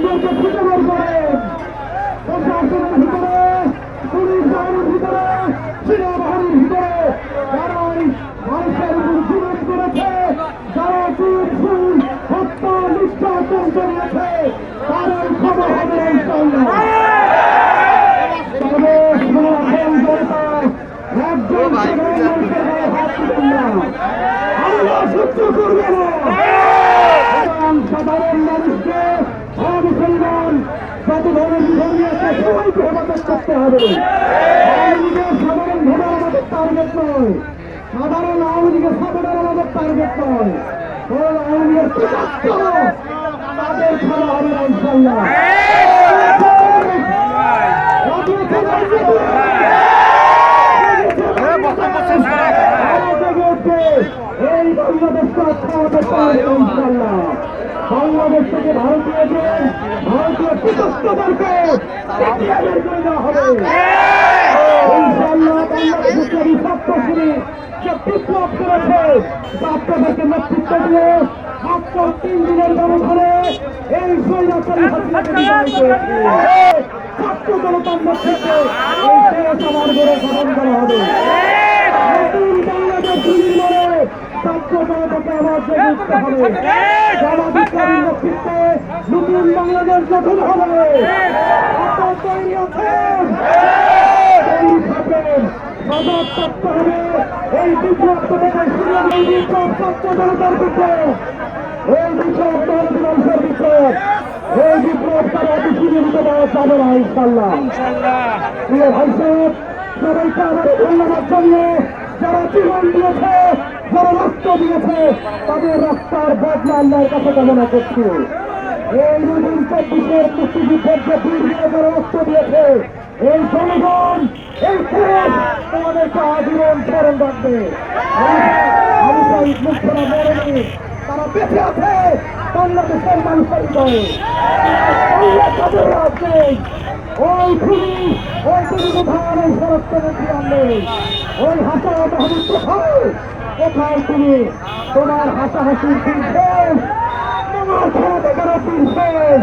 মুসলমানদেরকে খুঁজে বের করেন প্রশাসনের ভিতরে পুলিশ বাহিনীর ভিতরে সেনাবাহিনীর ভিতরে যারাই মানুষের জুলুম করেছে যারা ফুল হত্যা নির্যাতন করিয়েছে তাদের খবর হবে আল্লাহ সহ্য করবে না। সাধারণ মানুষকে যত ধরনের ধর্মী আছে সবাইকে হেফাজত করতে হবে। আওয়ামী লীগের সাধারণ ভোটার আমাদের টার্গেট নয়। সাধারণ আওয়ামী লীগের সাপোর্টার আমাদের টার্গেট নয়। বরং আওয়ামী লীগের তাদের খেলা হবে না ইনশাল্লাহ এই বাংলাদেশটা খাওয়াতে পারবে ইনশাল্লাহ বাংলাদেশ থেকে ভারতীয়কে ভারতীয় পিতস্তদেরকে বের করে দেওয়া হবে। ইনশাল্লাহ বাংলাদেশের বিপক্ষশ্রী যে বিপ্লব করেছে। ছাত্রদেরকে নেতৃত্ব দিয়ে মাত্র তিন দিনের ব্যবধানে এই স্বৈরাচারী হাসিনাকে বিদায় করেছে। ছাত্র জনতার নেতৃত্বে এই দেশ আমার গড়ে গঠন করা হবে। নতুন বাংলাদেশ নির্মাণে ছাত্র জনতাকে আমার জন্য হবে। জনাধিকারীর নেতৃত্বে নতুন বাংলাদেশ গঠন হবে। আপনার তৈরি আছেন তৈরি থাকবেন সজাগ হবে। এই বিপ্লব জনতার বিপ্লব। এই বিপ্লব ভারত মানুষের বিপ্লব। এই বিপ্লব তারা পৃথিবীর দেওয়া যাবে না ইনশাল্লাহ প্রিয় ভাই সাহেব সবাইকে আমাদের ধন্যবাদ জানিয়ে যারা জীবন দিয়েছে, যারা রক্ত দিয়েছে, তাদের রক্তার বদলা আল্লাহর কাছে কামনা করছি। এই নতুন চব্বিশের মুক্তিযুদ্ধের যে বীর দিয়ে যারা রক্ত দিয়েছে, এই জনগণ, এই দেশ তোমাদেরকে আজীবন স্মরণ রাখবে। মুক্তরা মরেনি তারা বেঁচে আছে, বাংলাদেশের মানুষের হৃদয়ে। আল্লাহ তাদের ওই খুনি ওই তুমি কোথায়? এই স্বরাষ্ট্রমন্ত্রী আনলে? ওই হাসা মাহমুদ কোথায় কোথায় তুমি? তোমার হাসাহাসির দিন শেষ তোমার খেলা দেখানোর দিন শেষ